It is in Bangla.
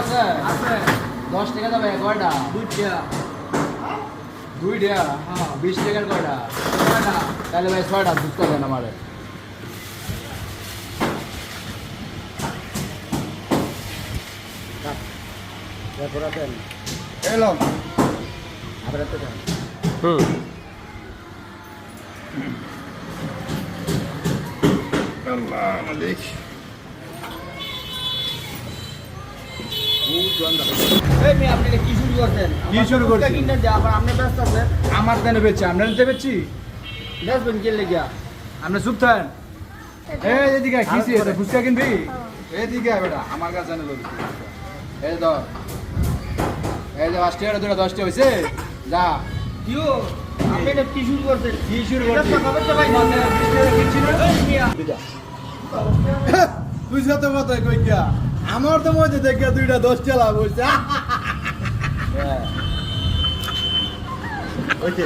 আছে আছে। দশ টাকা দেবে কয়টা? দুইটা। দুই টাকা হ্যাঁ। বিশ টাকার কয়টা? ছয়টা। তাহলে ভাই ছয়টা ফুচকা দেন আমারে। এরপরে দেন এলো আবার এত দেন। হুম। আল্লাহ মালিক এই মেয়ে আপনি এটা কি শুরু করছেন? আমার দেনে বেচছি আমরা নিতে বেচছি? আপনি চুপ থাকেন। এই এদিকে কিসি? ফুচকা কিনবি? এদিকে বেটা আমার কাছে আনে লোক এই ধর। এই যে পাঁচ দুটো দশটা হয়েছে। যা। কিও আপনি এটা কি শুরু করছেন? কি শুরু এটা করছি তো খবর তো পাই মানে বিশ টাকা কিনছি না? এই মিয়া। তুই সাথে কথা কই আমার তো মধ্যে দেখে দুইটা দশ চালা বলছে ওইতে